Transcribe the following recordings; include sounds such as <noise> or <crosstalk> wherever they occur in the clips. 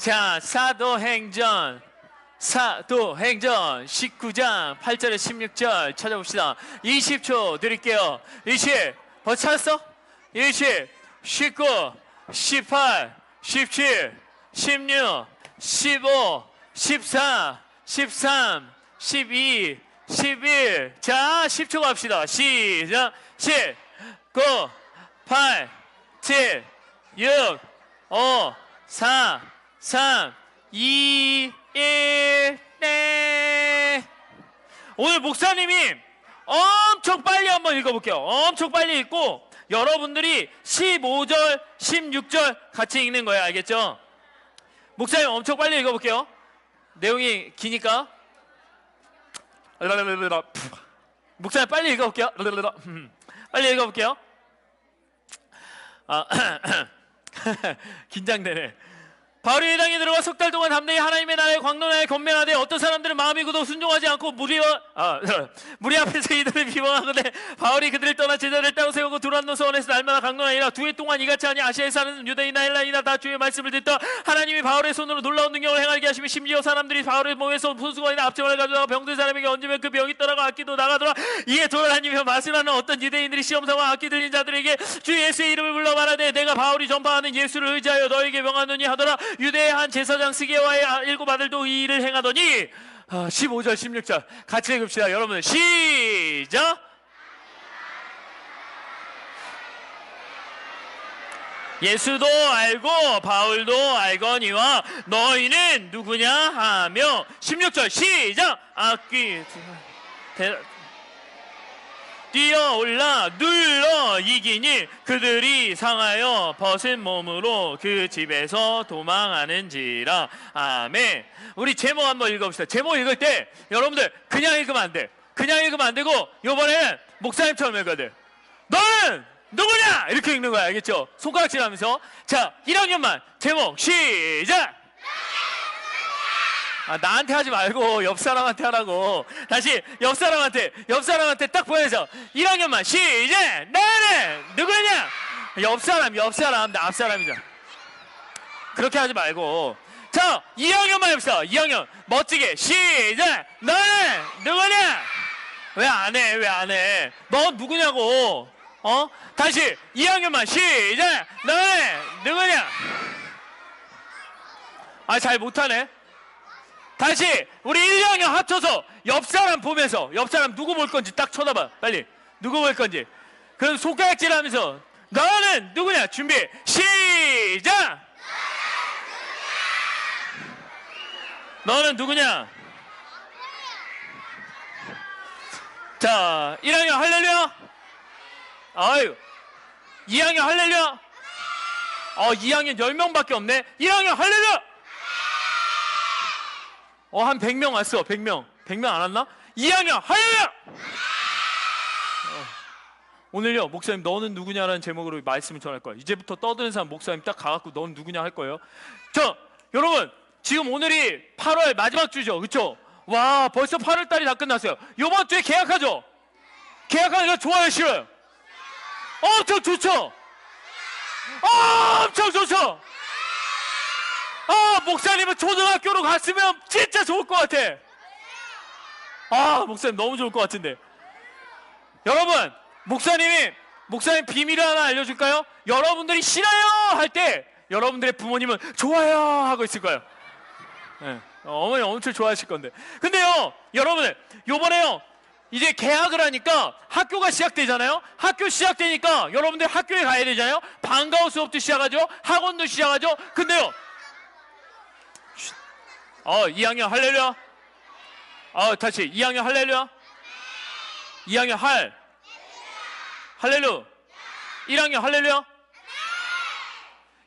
자, 사도행전. 사도행전 19장 8절에 16절 찾아봅시다. 20초 드릴게요. 20. 벌써 찾았어? 20, 19, 18, 17, 16, 15, 14, 13, 12, 11. 자, 10초 갑시다. 시작. 10, 9, 8, 7, 6, 5, 4, 3, 2, 1, 네. 오늘 목사님이 엄청 빨리 한번 읽어볼게요. 엄청 빨리 읽고 여러분들이 15절, 16절 같이 읽는 거예요. 알겠죠? 목사님 엄청 빨리 읽어볼게요. 내용이 기니까. 목사님 빨리 읽어볼게요. <laughs> 빨리 읽어볼게요. 아, <clears throat> 긴장되네. 바울이 회당에 들어가 석 달 동안 담대히 하나님의 나라에 광론하여 건면하되 어떤 사람들은 마음이 굳어 순종하지 않고 무리와 아, <laughs> 무리 앞에서 이들을 비방하거든 바울이 그들을 떠나 제자를 따로 세우고 두란노 서원에서 날마다 두 해 동안 이같이 하니 아시아에 사는 유대인이나 헬라이나 다 주의 말씀을 듣다 하나님이 바울의 손으로 놀라운 능력을 행하게 하시며 심지어 사람들이 바울의 몸에서 손수건이나 앞정을 가져다가 병든 사람에게 얹으면 그 병이 떠나가 악기도 나가더라? 이에 돌아다니며 마술하는 어떤 유대인들이 시험삼아 악기 들린 자들에게 주 예수의 이름을 불러 말하되 내가 바울이 전파하는 예수를 의지하여 너에게 명하노니 하더라. 유대의 한 제사장 스게와의 일곱 아들도 이 일을 행하더니 아, 15절 16절 같이 읽읍시다. 여러분 시작 예수도 알고 바울도 알거니와 너희는 누구냐 하며 16절 시작! 대, 뛰어올라 눌러 이기니 그들이 상하여 벗은 몸으로 그 집에서 도망하는지라. 아멘. 우리 제목 한번 읽어봅시다. 제목 읽을 때 여러분들 그냥 읽으면 안돼. 그냥 읽으면 안 되고 요번에는 목사님처럼 읽어야 돼. 너는 누구냐 이렇게 읽는 거야 알겠죠 손가락질 하면서 자 1학년만 제목 시작 아, 나한테 하지 말고 옆 사람한테 하라고. 다시 옆 사람한테 옆 사람한테 딱 보여서 1학년만 시작. 나는 누구냐? 옆 사람 옆 사람 나 앞 사람이잖아. 그렇게 하지 말고. 자 2학년만 해봅시다. 2학년 멋지게 시작. 너는 누구냐? 왜 안 해? 왜 안 해? 너 누구냐고? 어? 다시 2학년만 시작. 너는 누구냐? 아 잘 못하네. 다시 우리 1, 2학년 합쳐서 옆 사람 보면서 옆 사람 누구 볼 건지 딱 쳐다봐 빨리 누구 볼 건지 그럼 손가락질 하면서 너는 누구냐 준비 시작 너는 누구냐 자 1학년 할렐루야 아유 2학년 할렐루야 어 2학년 10명밖에 없네 1학년 할렐루야 어, 한 100명 왔어. 100명. 100명 안 왔나? 2학년, 하야야! 어, 오늘요, 목사님, 너는 누구냐라는 제목으로 말씀을 전할 거예요. 이제부터 떠드는 사람 목사님 딱 가갖고 너는 누구냐 할 거예요. 저, 여러분, 지금 오늘이 8월 마지막 주죠. 그쵸? 와, 벌써 8월 달이 다 끝났어요. 요번 주에 계약하죠? 계약하는 거 좋아요, 싫어요? 엄청 좋죠? 엄청 좋죠? 아, 목사님은 초등학교로 갔으면 진짜 좋을 것 같아. 아, 목사님 너무 좋을 것 같은데. 여러분, 목사님이, 목사님 비밀을 하나 알려줄까요? 여러분들이 싫어요! 할 때, 여러분들의 부모님은 좋아요! 하고 있을 거예요. 네, 어머니 엄청 좋아하실 건데. 근데요, 여러분, 요번에요, 이제 개학을 하니까 학교가 시작되잖아요. 학교 시작되니까 여러분들 학교에 가야 되잖아요. 방과후 수업도 시작하죠. 학원도 시작하죠. 근데요, 어, 2학년 할렐루야. 어, 다시 2학년 할렐루야. 2학년 할. 할렐루. 1학년 할렐루야.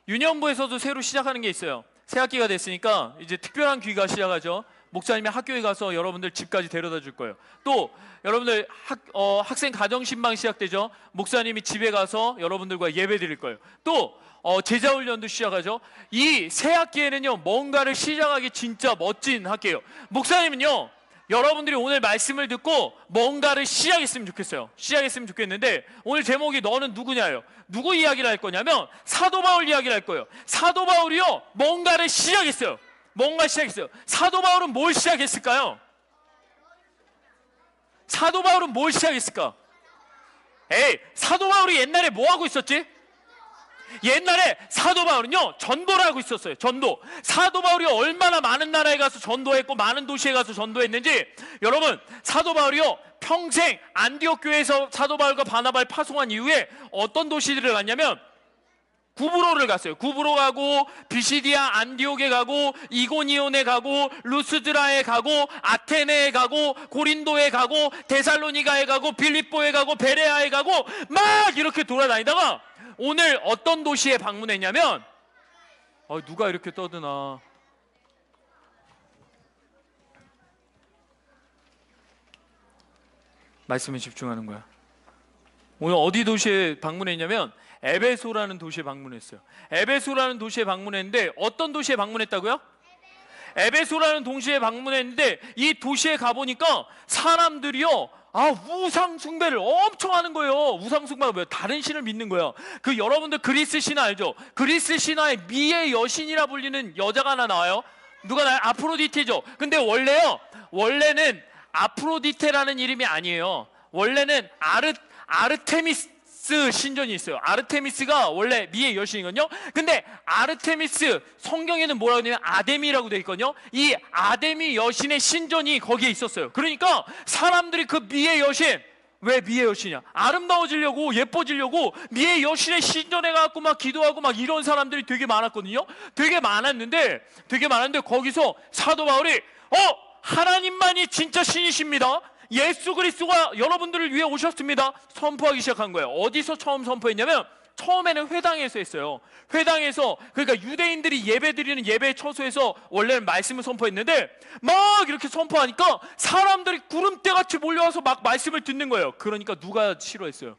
유년부에서도 새로 시작하는 게 있어요. 새 학기가 됐으니까 이제 특별한 귀가 시작하죠. 목사님이 학교에 가서 여러분들 집까지 데려다 줄 거예요. 또 여러분들 학, 어, 학생 가정 신방 시작되죠. 목사님이 집에 가서 여러분들과 예배 드릴 거예요. 또 어, 제자 훈련도 시작하죠. 이 새 학기에는요 뭔가를 시작하기 진짜 멋진 학기예요. 목사님은요 여러분들이 오늘 말씀을 듣고 뭔가를 시작했으면 좋겠어요. 시작했으면 좋겠는데 오늘 제목이 너는 누구냐요? 누구 이야기를 할 거냐면 사도 바울 이야기를 할 거예요. 사도 바울이요 뭔가를 시작했어요. 뭔가 시작했어요. 사도 바울은 뭘 시작했을까요? 사도 바울은 뭘 시작했을까? 에이, 사도 바울이 옛날에 뭐 하고 있었지? 옛날에 사도 바울은요 전도를 하고 있었어요 전도 사도 바울이 얼마나 많은 나라에 가서 전도했고 많은 도시에 가서 전도했는지 여러분 사도 바울이요 평생 안디옥 교회에서 사도 바울과 바나바를 파송한 이후에 어떤 도시들을 갔냐면 구브로를 갔어요. 구브로 가고 비시디아 안디옥에 가고 이고니온에 가고 루스드라에 가고 아테네에 가고 고린도에 가고 데살로니가에 가고 빌립보에 가고 베레아에 가고 막 이렇게 돌아다니다가 오늘 어떤 도시에 방문했냐면 어, 누가 이렇게 떠드나 말씀에 집중하는 거야. 오늘 어디 도시에 방문했냐면 에베소라는 도시에 방문했어요. 에베소라는 도시에 방문했는데 어떤 도시에 방문했다고요? 에베소라는 도시에 방문했는데 이 도시에 가보니까 사람들이요 아 우상 숭배를 엄청 하는 거예요. 우상 숭배가 뭐예요? 다른 신을 믿는 거예요. 그 여러분들 그리스 신화 알죠? 그리스 신화의 미의 여신이라 불리는 여자가 하나 나와요. 누가 나요? 아프로디테죠. 근데 원래요 원래는 아프로디테라는 이름이 아니에요. 원래는 아르 아르테미스 신전이 있어요. 아르테미스가 원래 미의 여신이거든요. 근데 아르테미스 성경에는 뭐라고 하냐면 아데미라고 되어 있거든요. 이 아데미 여신의 신전이 거기에 있었어요. 그러니까 사람들이 그 미의 여신 왜 미의 여신이야? 아름다워지려고 예뻐지려고 미의 여신의 신전에 가고 막 기도하고 막 이런 사람들이 되게 많았거든요. 되게 많았는데 되게 많았는데 거기서 사도 바울이 어 하나님만이 진짜 신이십니다. 예수 그리스도가 여러분들을 위해 오셨습니다. 선포하기 시작한 거예요. 어디서 처음 선포했냐면 처음에는 회당에서 했어요. 회당에서 그러니까 유대인들이 예배드리는 예배 처소에서 원래는 말씀을 선포했는데 막 이렇게 선포하니까 사람들이 구름대 같이 몰려와서 막 말씀을 듣는 거예요. 그러니까 누가 싫어했어요?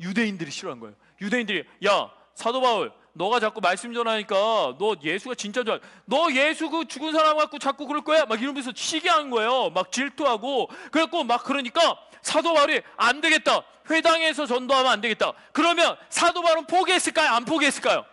유대인들이 싫어한 거예요. 유대인들이 야 사도 바울 너가 자꾸 말씀 전하니까 너 예수가 진짜 좋아. 너 예수 그 죽은 사람 갖고 자꾸 그럴 거야? 막 이러면서 시기한 거예요. 막 질투하고. 그래갖고 막 그러니까 사도 바울이 안 되겠다. 회당에서 전도하면 안 되겠다. 그러면 사도 바울은 포기했을까요? 안 포기했을까요?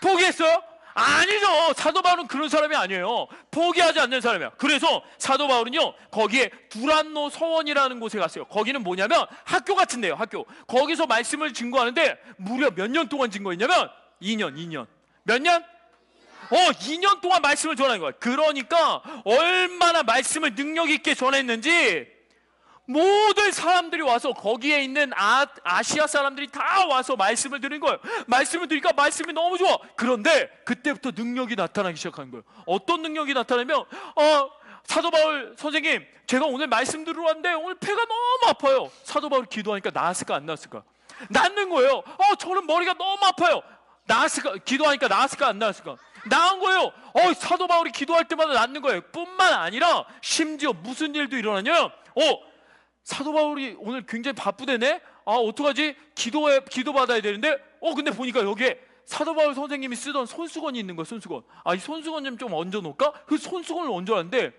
포기했어요? 아니죠. 사도 바울은 그런 사람이 아니에요. 포기하지 않는 사람이야. 그래서 사도 바울은요, 거기에 두란노 서원이라는 곳에 갔어요. 거기는 뭐냐면 학교 같은 데요, 학교. 거기서 말씀을 증거하는데 무려 몇 년 동안 증거했냐면 2년, 2년. 몇 년? 어, 2년 동안 말씀을 전하는 거야. 그러니까 얼마나 말씀을 능력 있게 전했는지 모든 사람들이 와서 거기에 있는 아, 아시아 사람들이 다 와서 말씀을 들은 거예요. 말씀을 들으니까 말씀이 너무 좋아. 그런데 그때부터 능력이 나타나기 시작한 거예요. 어떤 능력이 나타나면 어, 사도 바울 선생님, 제가 오늘 말씀 들으러 왔는데 오늘 배가 너무 아파요. 사도 바울 기도하니까 나았을까 안 나았을까? 낫는 거예요. 어, 저는 머리가 너무 아파요. 나았을까? 기도하니까 나았을까 안 나았을까? 나은 거예요. 어, 사도 바울이 기도할 때마다 낫는 거예요. 뿐만 아니라 심지어 무슨 일도 일어나냐면 어, 사도 바울이 오늘 굉장히 바쁘대네? 아, 어떡하지? 기도해, 기도 받아야 되는데? 어, 근데 보니까 여기에 사도 바울 선생님이 쓰던 손수건이 있는 거야, 손수건. 아, 이 손수건 좀, 좀 얹어 놓을까? 그 손수건을 얹어놨는데,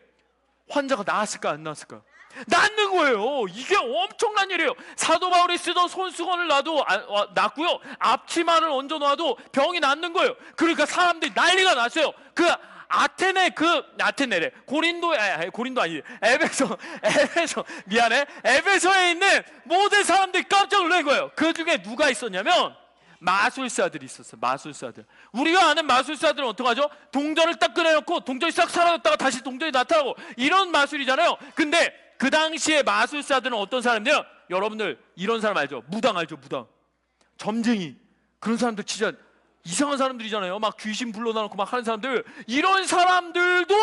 환자가 나았을까, 안 나았을까? 낫는 거예요. 이게 엄청난 일이에요. 사도 바울이 쓰던 손수건을 놔도 아, 아, 낫고요. 앞치마를 얹어 놔도 병이 낫는 거예요. 그러니까 사람들이 난리가 났어요. 그 아테네 그 아테네래 고린도 아, 고린도 아니 에베소 <laughs> 에베소 미안해 에베소에 있는 모든 사람들이 깜짝 놀란 거예요. 그 중에 누가 있었냐면 마술사들이 있었어. 마술사들. 우리가 아는 마술사들은 어떡하죠? 동전을 딱 꺼내놓고 동전이 싹 사라졌다가 다시 동전이 나타나고 이런 마술이잖아요. 근데 그 당시에 마술사들은 어떤 사람들이요? 여러분들 이런 사람 알죠? 무당 알죠? 무당. 점쟁이. 그런 사람들 진짜 이상한 사람들이잖아요. 막 귀신 불러나놓고 막 하는 사람들. 이런 사람들도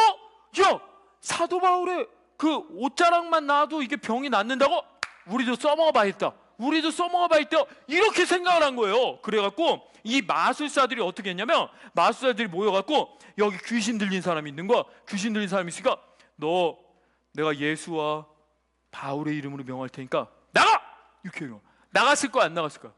야 사도 바울의 그 옷자락만 놔도 이게 병이 낫는다고 우리도 써먹어 봐야겠다. 우리도 써먹어 봐야겠다. 이렇게 생각을 한 거예요. 그래갖고 이 마술사들이 어떻게 했냐면 마술사들이 모여갖고 여기 귀신 들린 사람이 있는 거야. 귀신 들린 사람이 있으니까 너 내가 예수와 바울의 이름으로 명할 테니까 나가! 이렇게 해요. 나갔을 거야 안 나갔을 거야?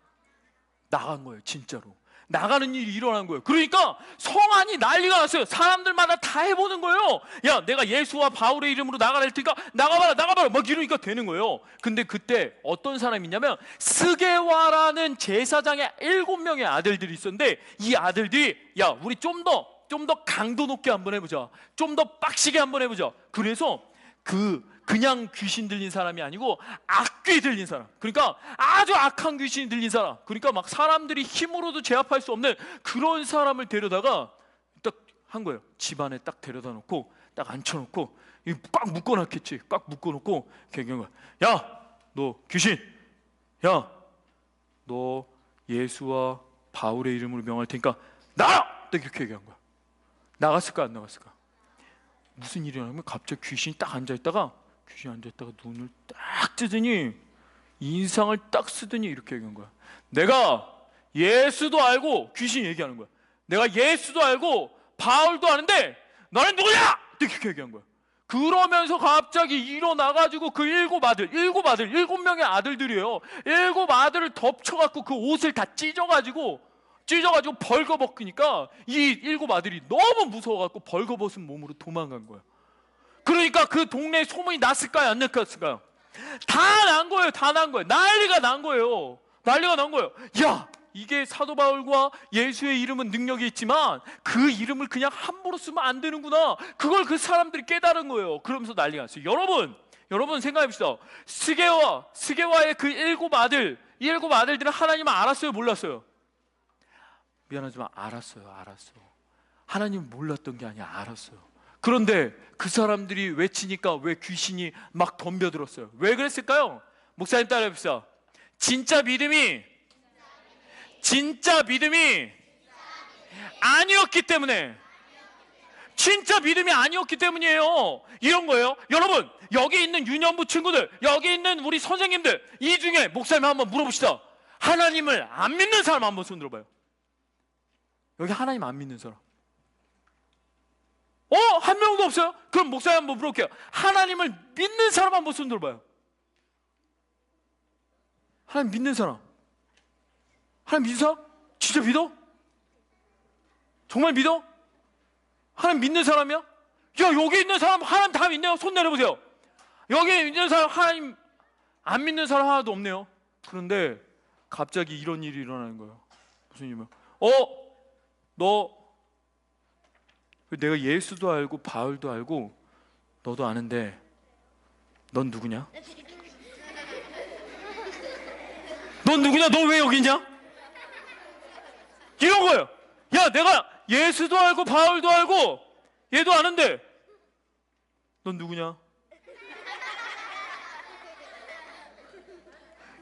나간 거예요 진짜로. 나가는 일이 일어난 거예요. 그러니까 성안이 난리가 났어요. 사람들마다 다 해보는 거예요. 야, 내가 예수와 바울의 이름으로 나가라 할 테니까 나가봐라, 나가봐라. 막 이러니까 되는 거예요. 근데 그때 어떤 사람이 있냐면 스게와라는 제사장의 일곱 명의 아들들이 있었는데 이 아들들이 야, 우리 좀 더, 좀 더 강도 높게 한번 해보자. 좀 더 빡시게 한번 해보자. 그래서 그 그냥 귀신 들린 사람이 아니고 악귀 들린 사람. 그러니까 아주 악한 귀신이 들린 사람. 그러니까 막 사람들이 힘으로도 제압할 수 없는 그런 사람을 데려다가 딱 한 거예요. 집안에 딱 데려다 놓고 딱 앉혀놓고 이꽉 묶어놨겠지. 꽉 묶어놓고 거야. 야, 너 귀신. 야, 너 예수와 바울의 이름으로 명할 테니까 나가. 딱 이렇게 얘기한 거야. 나갔을까 안 나갔을까? 무슨 일이 나면 갑자기 귀신이 딱 앉아 있다가 귀신이 앉아 있다가 눈을 딱 뜨더니 인상을 딱 쓰더니 이렇게 얘기한 거야. 내가 예수도 알고 귀신이 얘기하는 거야. 내가 예수도 알고 바울도 아는데 너는 누구냐? 이렇게 얘기한 거야. 그러면서 갑자기 일어나가지고 그 일곱 아들, 일곱 아들, 일곱 명의 아들들이에요. 일곱 아들을 덮쳐갖고 그 옷을 다 찢어가지고 찢어가지고 벌거벗기니까 이 일곱 아들이 너무 무서워갖고 벌거벗은 몸으로 도망간 거야. 그러니까 그 동네에 소문이 났을까요? 안 났을까요? 다 난 거예요. 다 난 거예요. 난리가 난 거예요. 난리가 난 거예요. 야, 이게 사도 바울과 예수의 이름은 능력이 있지만 그 이름을 그냥 함부로 쓰면 안 되는구나. 그걸 그 사람들이 깨달은 거예요. 그러면서 난리가 났어요. 여러분, 여러분 생각해 봅시다. 스게와 스게와의 그 일곱 아들, 이 일곱 아들들은 하나님을 알았어요, 몰랐어요? 미안하지만 알았어요, 알았어. 하나님 몰랐던 게 아니야, 알았어요. 그런데 그 사람들이 외치니까 왜 귀신이 막 덤벼들었어요? 왜 그랬을까요? 목사님 따라해 봅시다. 진짜 믿음이 진짜 믿음이 아니었기 때문에 진짜 믿음이 아니었기 때문이에요. 이런 거예요. 여러분, 여기 있는 유년부 친구들, 여기 있는 우리 선생님들, 이 중에 목사님 한번 물어봅시다. 하나님을 안 믿는 사람 한번 손 들어봐요. 여기 하나님 안 믿는 사람. 어? 한 명도 없어요? 그럼 목사님 한번 물어볼게요. 하나님을 믿는 사람 한번 손 들어봐요. 하나님 믿는 사람. 하나님 믿는 사람? 진짜 믿어? 정말 믿어? 하나님 믿는 사람이야? 야 여기 있는 사람 하나님 다 믿네요. 손 내려보세요. 여기 있는 사람 하나님 안 믿는 사람 하나도 없네요. 그런데 갑자기 이런 일이 일어나는 거예요. 무슨 일이면? 어? 너 내가 예수도 알고 바울도 알고 너도 아는데 넌 누구냐? 넌 누구냐? 너 왜 여기 있냐? 이런 거예요. 야, 내가 예수도 알고 바울도 알고 얘도 아는데 넌 누구냐?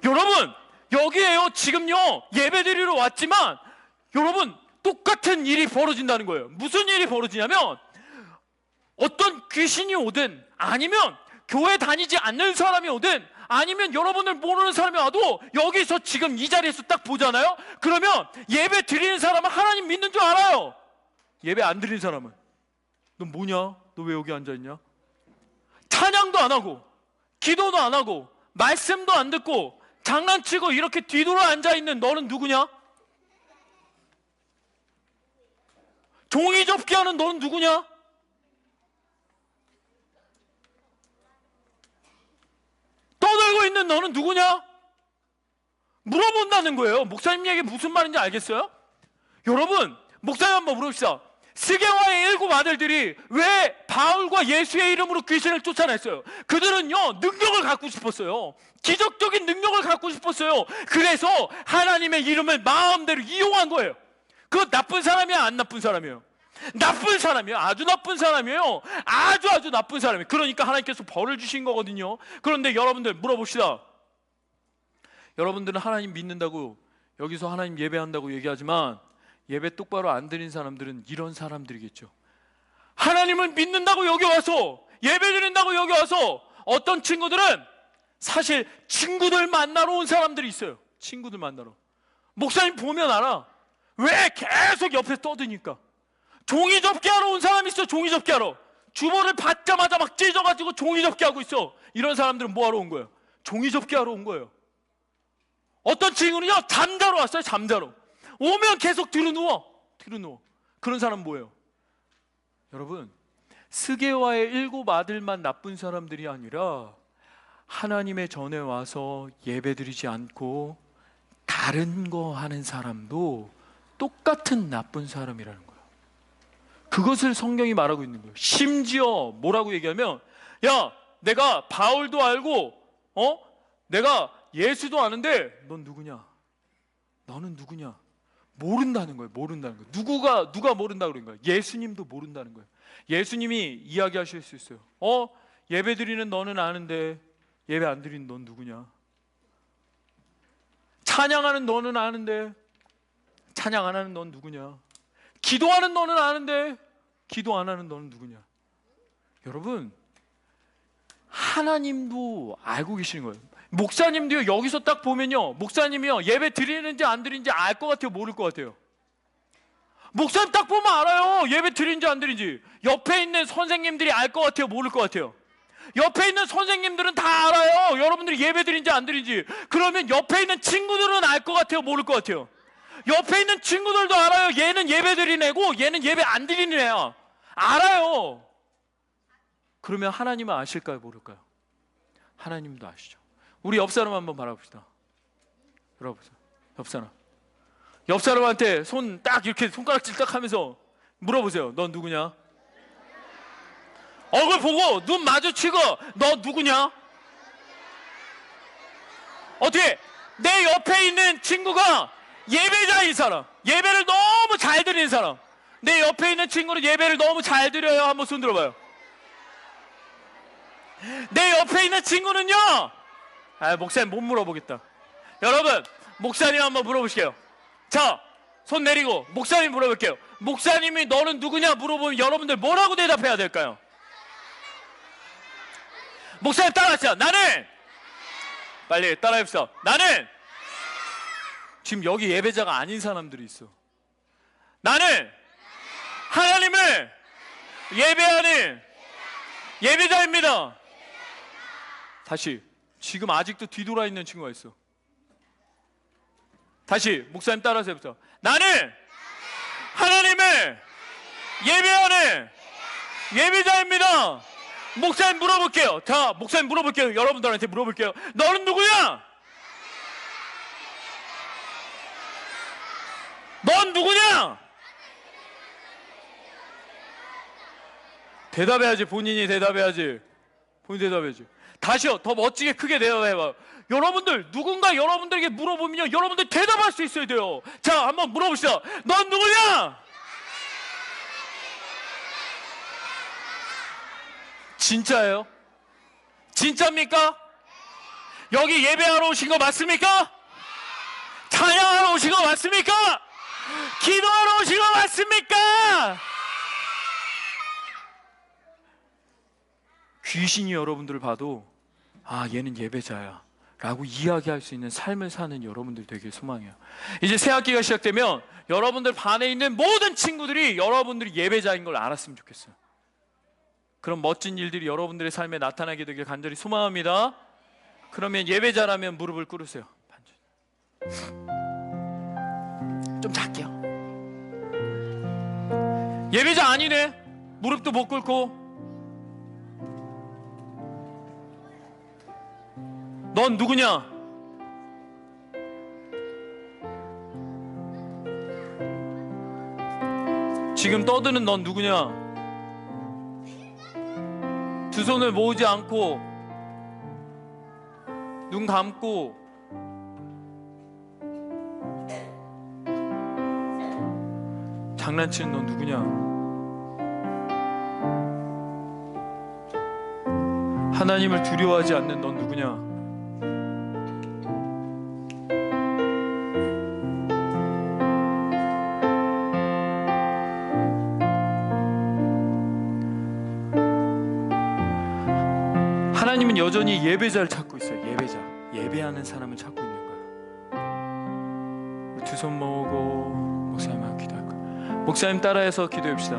여러분, 여기에요. 지금요. 예배드리러 왔지만 여러분 똑같은 일이 벌어진다는 거예요. 무슨 일이 벌어지냐면 어떤 귀신이 오든 아니면 교회 다니지 않는 사람이 오든 아니면 여러분을 모르는 사람이 와도 여기서 지금 이 자리에서 딱 보잖아요. 그러면 예배 드리는 사람은 하나님 믿는 줄 알아요. 예배 안 드리는 사람은 너 뭐냐? 너 왜 여기 앉아 있냐? 찬양도 안 하고 기도도 안 하고 말씀도 안 듣고 장난치고 이렇게 뒤돌아 앉아 있는 너는 누구냐? 종이 접기 하는 너는 누구냐? 떠들고 있는 너는 누구냐? 물어본다는 거예요. 목사님 얘기 무슨 말인지 알겠어요? 여러분, 목사님 한번 물어봅시다. 스게와의 일곱 아들들이 왜 바울과 예수의 이름으로 귀신을 쫓아냈어요? 그들은요, 능력을 갖고 싶었어요. 기적적인 능력을 갖고 싶었어요. 그래서 하나님의 이름을 마음대로 이용한 거예요. 그 나쁜 사람이야, 안 나쁜 사람이에요? 나쁜 사람이에요. 아주 나쁜 사람이에요. 아주 아주 나쁜 사람이에요. 그러니까 하나님께서 벌을 주신 거거든요. 그런데 여러분들 물어봅시다. 여러분들은 하나님 믿는다고 여기서 하나님 예배한다고 얘기하지만 예배 똑바로 안 드린 사람들은 이런 사람들이겠죠. 하나님을 믿는다고 여기 와서 예배 드린다고 여기 와서 어떤 친구들은 사실 친구들 만나러 온 사람들이 있어요. 친구들 만나러. 목사님 보면 알아. 왜 계속 옆에 떠드니까. 종이 접기 하러 온 사람이 있어 종이 접기 하러 주머니를 받자마자 막 찢어가지고 종이 접기 하고 있어 이런 사람들은 뭐 하러 온 거예요? 종이 접기 하러 온 거예요 어떤 친구는요 잠자러 왔어요 잠자러 오면 계속 뒤로 누워. 뒤로 누워. 그런 사람 뭐예요? 여러분, 스게와의 일곱 아들만 나쁜 사람들이 아니라 하나님의 전에 와서 예배드리지 않고 다른 거 하는 사람도 똑같은 나쁜 사람이라는 거예요. 그것을 성경이 말하고 있는 거예요. 심지어 뭐라고 얘기하면 야, 내가 바울도 알고 어? 내가 예수도 아는데 넌 누구냐? 너는 누구냐? 모른다는 거예요. 모른다는 거예요. 누구가 누가 모른다 그런 거예요. 예수님도 모른다는 거예요. 예수님이 이야기하실 수 있어요. 어? 예배 드리는 너는 아는데 예배 안 드리는 넌 누구냐? 찬양하는 너는 아는데 찬양 안 하는 넌 누구냐? 기도하는 너는 아는데 기도 안 하는 너는 누구냐? 여러분 하나님도 알고 계시는 거예요. 목사님도요 여기서 딱 보면요 목사님이요 예배 드리는지 안 드리는지 알 것 같아요 모를 것 같아요. 목사님 딱 보면 알아요 예배 드리는지 안 드리는지 옆에 있는 선생님들이 알 것 같아요 모를 것 같아요. 옆에 있는 선생님들은 다 알아요 여러분들이 예배 드리는지 안 드리는지 그러면 옆에 있는 친구들은 알 것 같아요 모를 것 같아요. 옆에 있는 친구들도 알아요 얘는 예배 드리는 애고 얘는 예배 안 애야 알아요. 그러면 하나님은 아실까요 모를까요? 하나님도 아시죠. 우리 옆 사람 한번 바라봅시다. 바라보세요. 옆 사람. 옆 사람한테 손 딱 이렇게 손가락질 딱 하면서 물어보세요. 넌 누구냐? 얼굴 보고 눈 마주치고 너 누구냐? 어떻게 내 옆에 있는 친구가 예배자인 사람, 예배를 너무 잘 드리는 사람, 내 옆에 있는 친구는 예배를 너무 잘 드려요. 한번 손 들어봐요. 내 옆에 있는 친구는요. 아, 목사님 못 물어보겠다. 여러분, 목사님 한번 물어보실게요. 자, 손 내리고 목사님 물어볼게요. 목사님이 너는 누구냐 물어보면 여러분들 뭐라고 대답해야 될까요? 목사님 따라하세요. 나는 빨리 따라해봅시다. 나는 지금 여기 예배자가 아닌 사람들이 있어. 나는 하나님을 예배하는 예배자입니다. 다시 지금 아직도 뒤돌아 있는 친구가 있어. 다시 목사님 따라서 해보세요. 나는 하나님을 예배하는 예배자입니다. 목사님 물어볼게요. 자, 목사님 물어볼게요. 여러분들한테 물어볼게요. 너는 누구냐? 넌 누구냐? 대답해야지. 본인이 대답해야지. 본인 대답해야지. 다시요. 더 멋지게 크게 대답해봐. 여러분들 누군가 여러분들에게 물어보면요. 여러분들 대답할 수 있어야 돼요. 자, 한번 물어봅시다. 넌 누구냐? 진짜예요? 진짜입니까? 여기 예배하러 오신 거 맞습니까? 찬양하러 오신 거 맞습니까? 기도하러 오신 거 맞습니까? 귀신이 여러분들을 봐도 아 얘는 예배자야 라고 이야기할 수 있는 삶을 사는 여러분들 되게 소망해요 이제 새 학기가 시작되면 여러분들 반에 있는 모든 친구들이 여러분들이 예배자인 걸 알았으면 좋겠어요 그런 멋진 일들이 여러분들의 삶에 나타나게 되길 간절히 소망합니다 그러면 예배자라면 무릎을 꿇으세요 반절. 좀 작게요 예배자 아니네 무릎도 못 꿇고 넌 누구냐? 지금 떠드는 넌 누구냐? 두 손을 모으지 않고 눈 감고 장난치는 넌 누구냐? 하나님을 두려워하지 않는 넌 누구냐? 하나님은 여전히 예배자를 찾고 있어요. 예배자. 예배하는 사람을 찾고 있는 거예요. 두 손 모으고. 목사님 따라해서 기도합시다.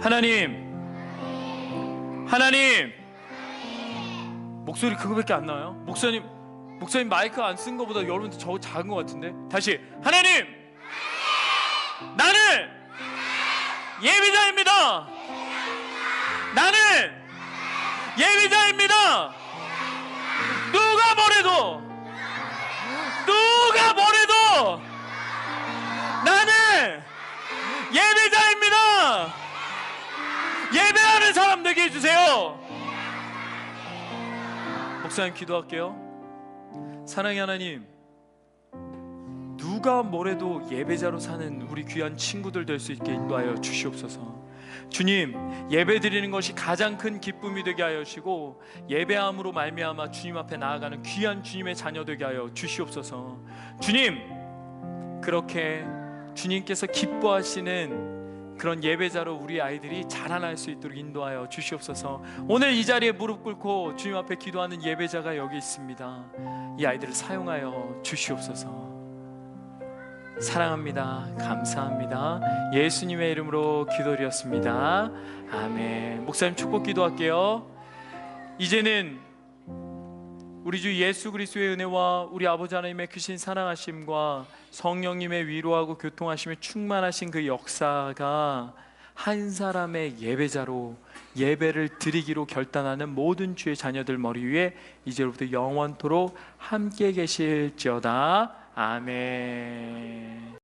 하나님, 하나님, 목소리 그거밖에 안 나와요? 목사님, 목사님 마이크 안 쓴 거보다 여러분들 저 작은 것 같은데? 다시, 하나님, 나는 예비자입니다. 나는 예비자입니다. 누가 뭐래도 누가 뭐래도 예배하는 사람 되게 해주세요. 목사님 기도할게요. 사랑의 하나님, 누가 뭐래도 예배자로 사는 우리 귀한 친구들 될 수 있게 인도하여 주시옵소서. 주님, 예배 드리는 것이 가장 큰 기쁨이 되게 하여 주시고 예배함으로 말미암아 주님 앞에 나아가는 귀한 주님의 자녀 되게 하여 주시옵소서. 주님, 그렇게 주님께서 기뻐하시는 그런 예배자로 우리 아이들이 자라날 수 있도록 인도하여 주시옵소서. 오늘 이 자리에 무릎 꿇고 주님 앞에 기도하는 예배자가 여기 있습니다. 이 아이들을 사용하여 주시옵소서. 사랑합니다. 감사합니다. 예수님의 이름으로 기도드렸습니다. 아멘. 목사님 축복 기도할게요. 이제는 우리 주 예수 그리스도의 은혜와 우리 아버지 하나님의 크신 사랑하심과 성령님의 위로하고 교통하심에 충만하신 그 역사가 한 사람의 예배자로 예배를 드리기로 결단하는 모든 주의 자녀들 머리 위에 이제로부터 영원토록 함께 계실지어다. 아멘.